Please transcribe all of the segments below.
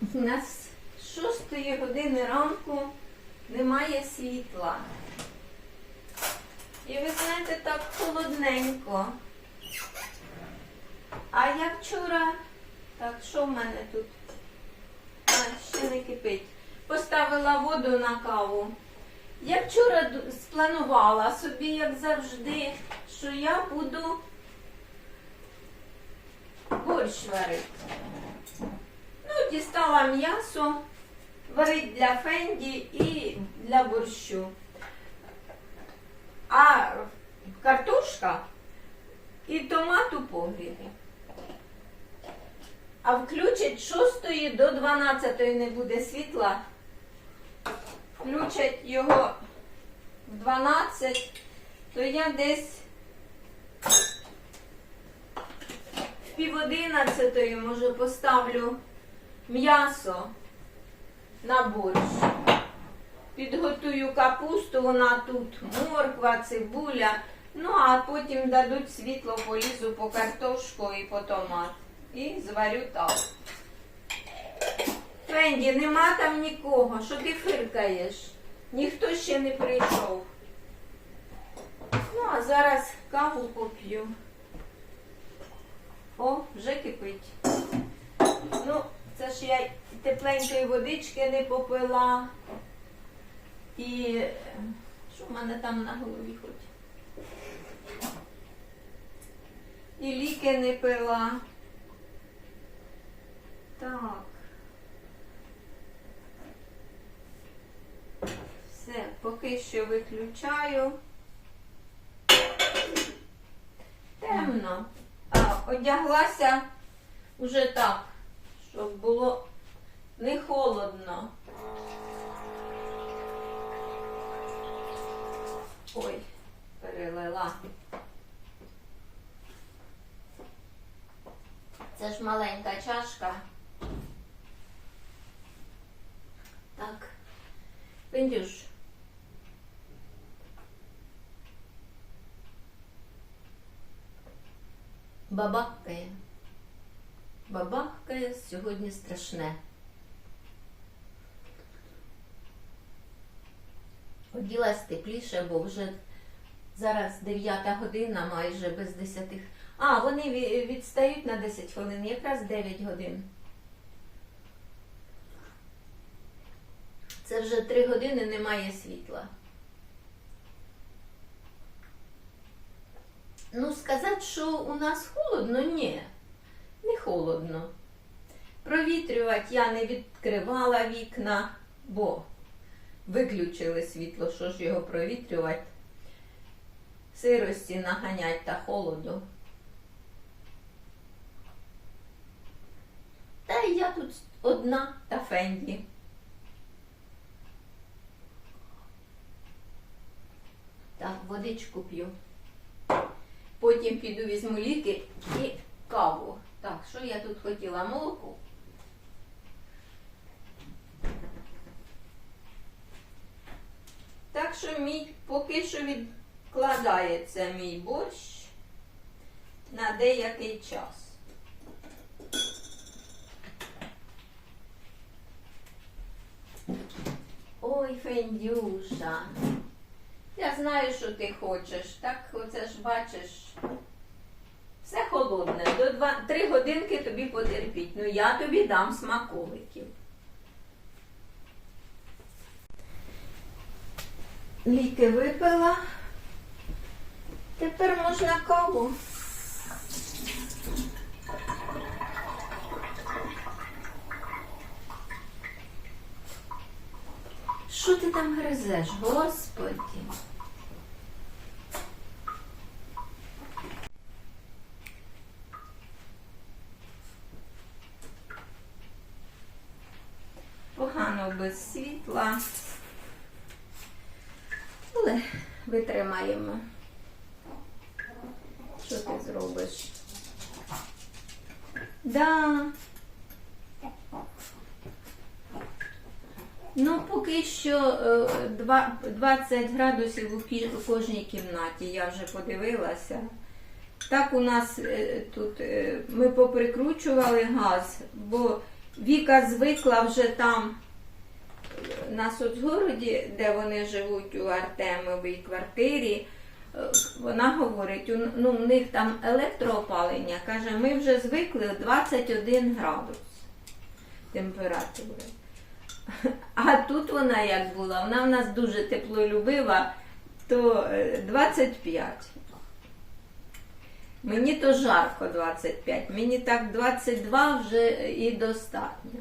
Нас з 6 години ранку немає світла. І ви знаєте, так холодненько. А я вчора. Так, що в мене тут? А, ще не кипить. Поставила воду на каву. Я вчора спланувала собі, як завжди, що я буду борщ варити. Дістала м'ясо, варить для фенді і для борщу. А картошка і томат у погрібі. А включать з 6 до 12 не буде світла. Включать його в 12, то я десь в пів одинадцятої, може, поставлю м'ясо на борщ. Підготую капусту, вона тут морква, цибуля. Ну, а потім дадуть світло, полізу по картошку і по томат. І зварю так. Фенді, нема там нікого. Що ти фиркаєш? Ніхто ще не прийшов. Ну, а зараз каву поп'ю. О, вже кипить. Ну, це ж я тепленької водички не попила. І що в мене там на голові хоч? І ліки не пила. Так. Все, поки що виключаю. Темно. А, одяглася уже так, щоб було не холодно. Ой, перелила. Це ж маленька чашка. Так. Пендюш. Бабахкає. Бабахкає сьогодні страшне. Оділась тепліше, бо вже зараз 9 година, майже без 10. А, вони відстають на 10 хвилин, якраз 9 годин. Це вже 3 години немає світла. Ну, сказати, що у нас холодно, ні, не холодно. Провітрювати я не відкривала вікна, бо виключили світло, що ж його провітрювати. Сирості наганять та холоду. Та й я тут одна та Фенді. Так, водичку п'ю. Потім піду візьму ліки і каву. Так, що я тут хотіла? Молоко. Так що мій поки що відкладається мій борщ на деякий час. Ой, Фендюша. Я знаю, що ти хочеш. Так оце ж бачиш. Все холодне. До два, три годинки тобі потерпіть. Ну я тобі дам смаколиків. Ліки випила. Тепер можна каву. Що ти там гризеш, господи? Погано без світла. Але витримаємо. Що ти зробиш? Да. Ну, поки що е, 20 градусів у кожній кімнаті, я вже подивилася. Так у нас е, тут е, ми поприкручували газ, бо Віка звикла вже там е, на соцгороді, де вони живуть у Артемовій квартирі. е, Вона говорить, ну, в них там електроопалення. Каже, ми вже звикли 21 градус температури. А тут вона як була, вона в нас дуже теплолюбива, то е, 25. Мені то жарко 25, мені так 22 вже і достатньо.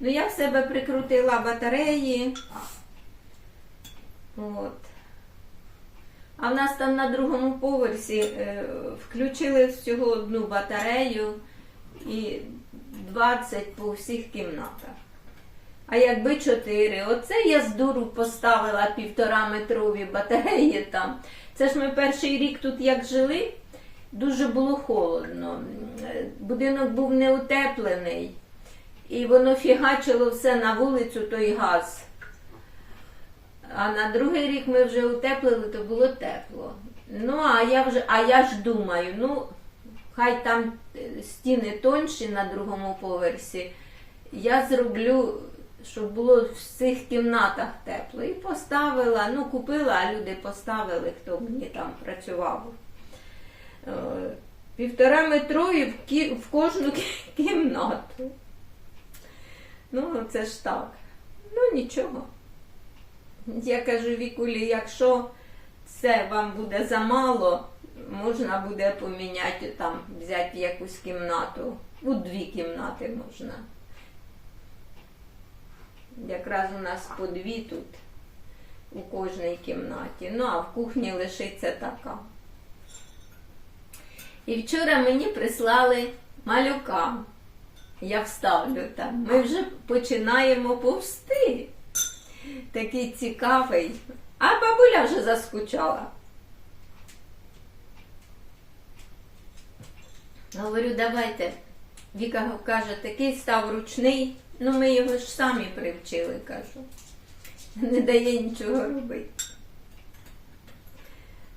Ну, я в себе прикрутила батареї. От. А в нас там на другому поверсі е, включили всього одну батарею і 20 по всіх кімнатах. А якби 4. Оце я з дуру поставила півтора метрові батареї там. Це ж ми перший рік тут як жили, дуже було холодно. Будинок був не утеплений. І воно фігачило все на вулицю, той газ. А на другий рік ми вже утеплили, то було тепло. Ну, а я вже, а я ж думаю, ну, хай там стіни тонші на другому поверсі. Я зроблю, щоб було в всіх кімнатах тепло. І поставила, ну, купила, а люди поставили, хто мені там працював. Е, Півтора метрові в кожну кімнату. Ну, це ж так. Ну, нічого. Я кажу Вікулі, якщо це вам буде замало, можна буде поміняти там, взяти якусь кімнату. У дві кімнати можна. Якраз у нас по дві тут у кожній кімнаті. Ну, а в кухні лишиться така. І вчора мені прислали малюка. Я вставлю там. Ми вже починаємо повсти. Такий цікавий. А бабуля вже заскучала. Говорю, давайте. Віка каже, такий став ручний. Ну, ми його ж самі привчили, кажу. Не дає нічого робити.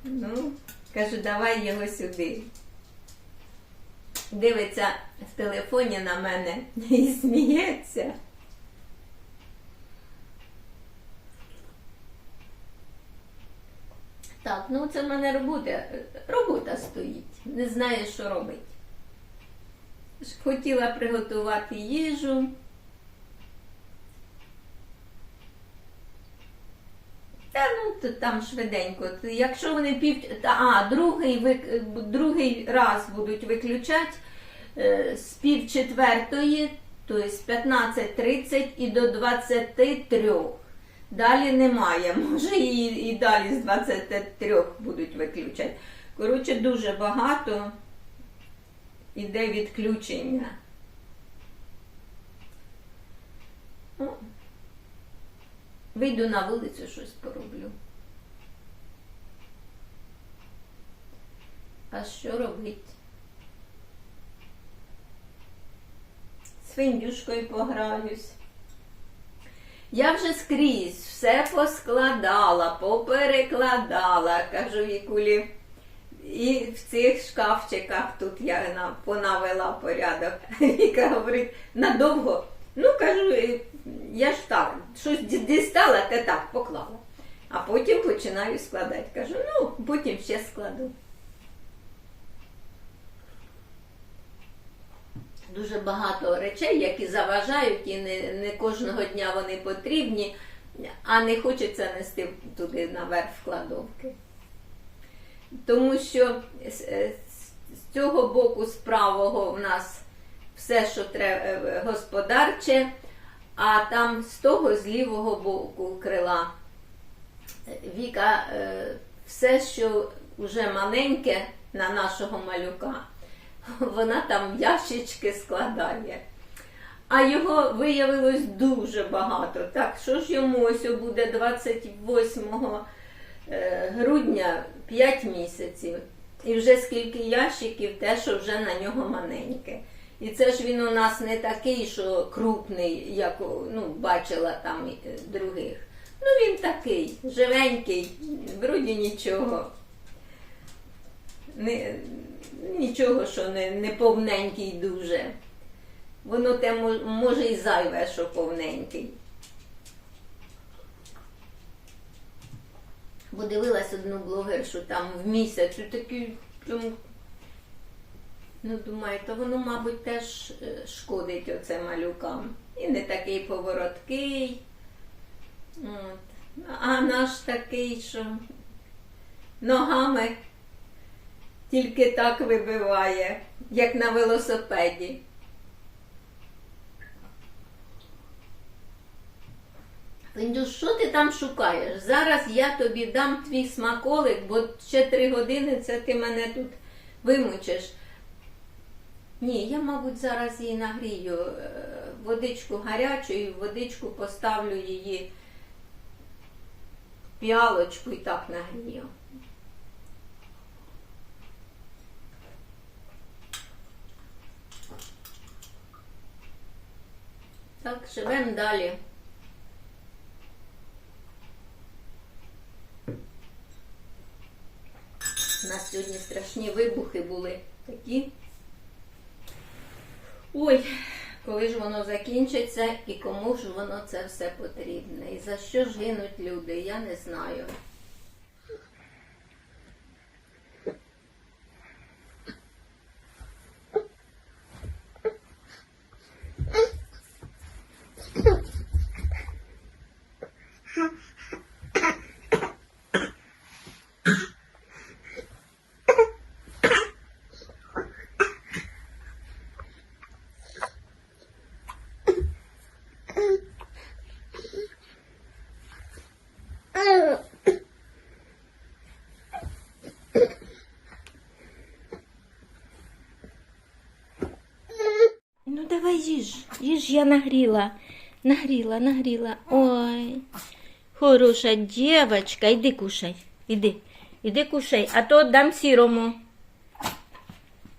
Ну, кажу, давай його сюди. Дивиться в телефоні на мене і сміється. Так, ну це в мене робота, робота стоїть. Не знаю, що робити. Хотіла приготувати їжу. Та ну там швиденько. Якщо вони пів. А, другий, вик- другий раз будуть виключати е, з пів четвертої, тобто з 15.30 і до 23. Далі немає. Може і, і далі з 23 будуть виключати. Коротше, дуже багато іде відключення. Ну, Вийду на вулицю, щось пороблю. А що робити? З фіндюшкою пограюсь. Я вже скрізь все поскладала, поперекладала, кажу Вікулі. І в цих шкафчиках тут я понавела порядок. Віка говорить, надовго. Ну, кажу, «Е, я ж так, щось дістала, те так поклала. А потім починаю складати. Кажу, ну, потім ще складу. Дуже багато речей, які заважають, і не, не кожного дня вони потрібні, а не хочеться нести туди наверх в кладовки. Тому що з, е, з- цього боку, з правого, в нас все, що треба господарче, а там з того, з лівого боку крила. е, Віка, е, все, що вже маленьке на нашого малюка, вона там ящички складає. А його виявилось дуже багато. Так, що ж йому ось буде 28 е, грудня 5 місяців. І вже скільки ящиків, те, що вже на нього маленьке. І це ж він у нас не такий, що крупний, як ну, бачила там е, других. Ну він такий, живенький, вроді нічого. Не, нічого, що не, не повненький дуже. Воно те може і зайве, що повненький. Бо дивилась одну блогершу там в місяць, такий прям, ну думаю, то воно, мабуть, теж е, шкодить оце малюкам. І не такий повороткий. От. А наш такий, що ногами тільки так вибиває, як на велосипеді. Фіндюш, що ти там шукаєш? Зараз я тобі дам твій смаколик, бо ще три години це ти мене тут вимучиш. Ні, я, мабуть, зараз її нагрію е, водичку гарячу і водичку поставлю її піалочку і так нагрію. Так, живемо далі. У нас сьогодні страшні вибухи були такі. Ой, коли ж воно закінчиться і кому ж воно це все потрібне? І за що ж гинуть люди? Я не знаю. Ну їж, їж, я нагріла. Нагріла, нагріла. Ой. Хороша дівчинка, іди кушай. Іди, іди кушай, а то дам сірому.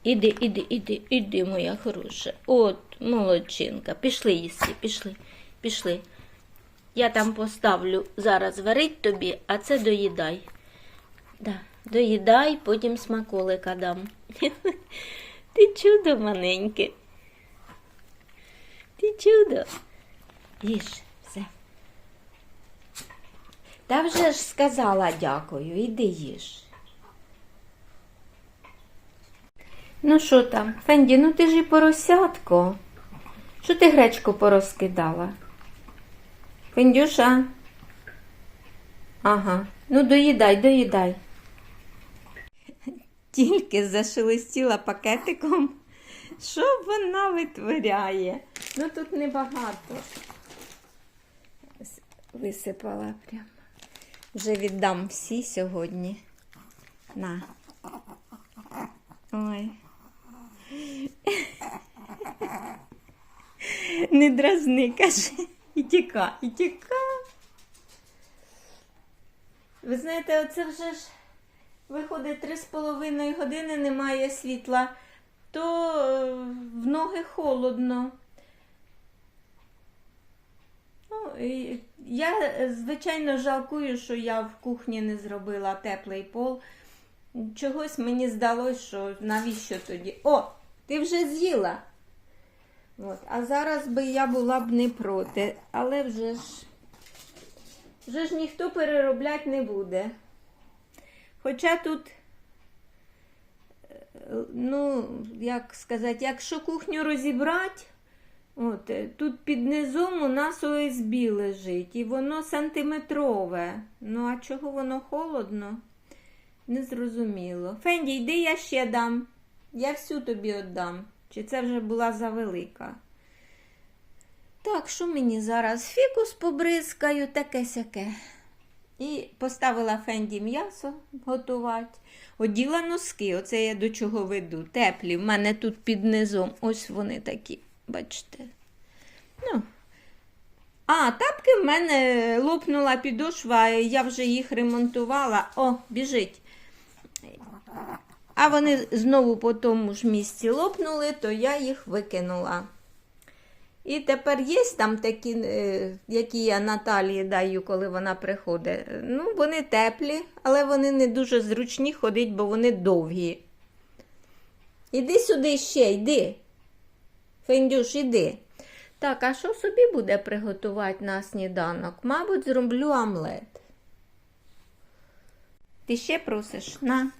Іди, іди, іди, іди, моя хороша. От, молодчинка. Пішли їсти, пішли, пішли. Я там поставлю зараз варить тобі, а це доїдай. Да, доїдай, потім смаколика дам. Ти чудо маленьке. Ти чудо. Їж, все. Та вже ж сказала дякую, іди їж. Ну що там, Фенді, ну ти ж і поросятко. Що ти гречку порозкидала? Фендюша? Ага, ну доїдай, доїдай. Тільки зашелестіла пакетиком. Що вона витворяє? Ну тут небагато. Висипала прямо. Вже віддам всі сьогодні. На. Ой. Не дразни, каже. І тіка, і тіка. Ви знаєте, оце вже ж виходить три з половиною години немає світла, то е, в ноги холодно. Ну, я, е, звичайно, жалкую, що я в кухні не зробила теплий пол. Чогось мені здалося, що навіщо тоді. О, ти вже з'їла. От. А зараз би я була б не проти, але вже ж, вже ж ніхто переробляти не буде. Хоча тут, ну, як сказати, якщо кухню розібрати, от, тут під низом у нас ОСБ лежить, і воно сантиметрове. Ну, а чого воно холодно? Незрозуміло. Фенді, йди я ще дам. Я всю тобі віддам. Чи це вже була завелика? Так, що мені зараз? Фікус побризкаю, таке сяке. І поставила Фенді м'ясо готувати. Оділа носки, оце я до чого веду. Теплі. В мене тут під низом. Ось вони такі, бачите. Ну. А, тапки в мене лопнула підошва, я вже їх ремонтувала. О, біжить. А вони знову по тому ж місці лопнули, то я їх викинула. І тепер є там такі, е, які я Наталії даю, коли вона приходить. Ну, вони теплі, але вони не дуже зручні ходить, бо вони довгі. Іди сюди ще, йди. Фендюш, іди. Так, а що собі буде приготувати на сніданок? Мабуть, зроблю омлет. Ти ще просиш? На.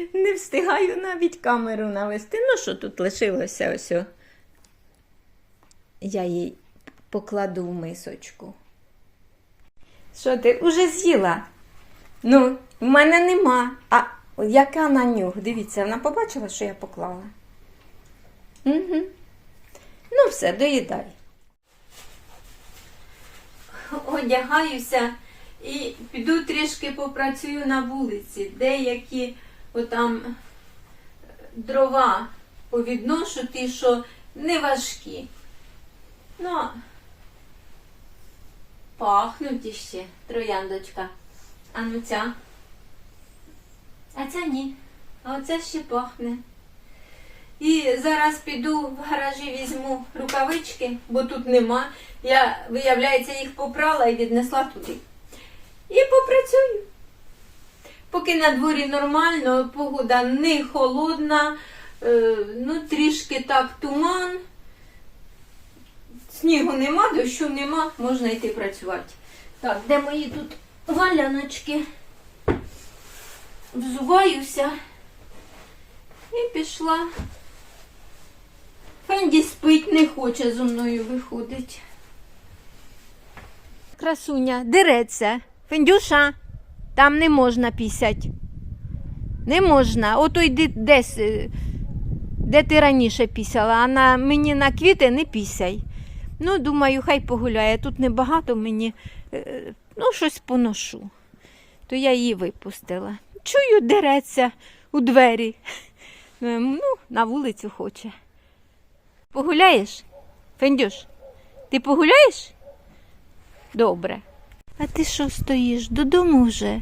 Не встигаю навіть камеру навести. Ну, що тут лишилося ось. Я їй покладу в мисочку. Що ти уже з'їла? Ну, в мене нема. А яка на нюх? Дивіться, вона побачила, що я поклала. Угу. Ну, все, доїдай. Одягаюся і піду трішки попрацюю на вулиці. Деякі отам дрова повідношу, ті, що не важкі. Ну, пахнуть іще, трояндочка. А ну ця. А ця ні. А оце ще пахне. І зараз піду в гаражі візьму рукавички, бо тут нема. Я, виявляється, їх попрала і віднесла туди. І попрацюю. Поки на дворі нормально, погода не холодна, е, ну трішки так туман. Снігу нема, дощу нема, можна йти працювати. Так, де мої тут валяночки? Взуваюся і пішла. Фенді спить, не хоче зо мною виходить. Красуня, дереться. Фендюша, там не можна пісять. Не можна. Ото йди десь, е, де ти раніше пісяла, а на мені на квіти не пісяй. Ну, думаю, хай погуляє. Тут небагато мені, е, ну, щось поношу. То я її випустила. Чую, дереться у двері. Е, Ну, на вулицю хоче. Погуляєш? Фендюш, ти погуляєш? Добре. А ти що стоїш? Додому вже?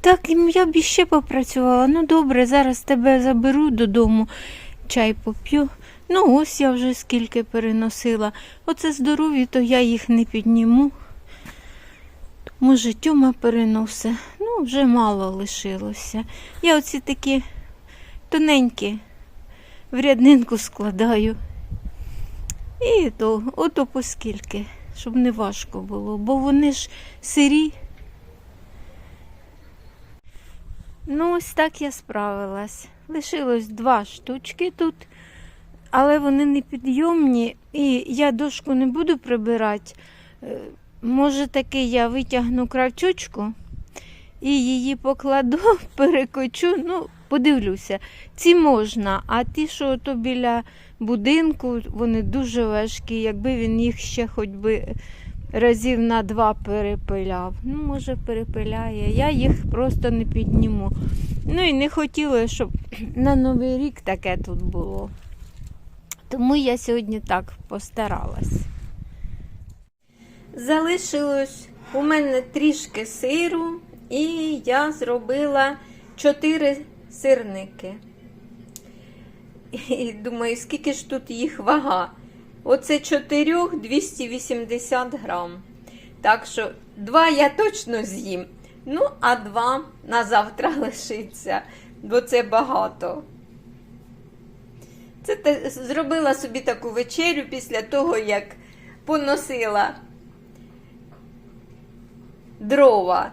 Так, я б іще попрацювала. Ну добре, зараз тебе заберу додому, чай поп'ю. Ну, ось я вже скільки переносила. Оце здорові, то я їх не підніму. Може, Тьома переносить. Ну, вже мало лишилося. Я оці такі тоненькі в ряднинку складаю. І то, ото поскільки, щоб не важко було, бо вони ж сирі. Ну, ось так я справилась. Лишилось два штучки тут, але вони не підйомні, і я дошку не буду прибирати. Е, Може, таки я витягну кравчучку і її покладу, перекочу. Ну, подивлюся. Ці можна, а ті, що то біля будинку, вони дуже важкі. Якби він їх ще хоч би разів на два перепиляв. Ну, може, перепиляє. Я їх просто не підніму. Ну і не хотіла, щоб на Новий рік таке тут було. Тому я сьогодні так постаралась. Залишилось у мене трішки сиру, і я зробила чотири сирники. І думаю, скільки ж тут їх вага? Оце чотирьох 280 грам. Так що два я точно з'їм. Ну, а два на завтра лишиться, бо це багато. Це те- зробила собі таку вечерю після того, як поносила дрова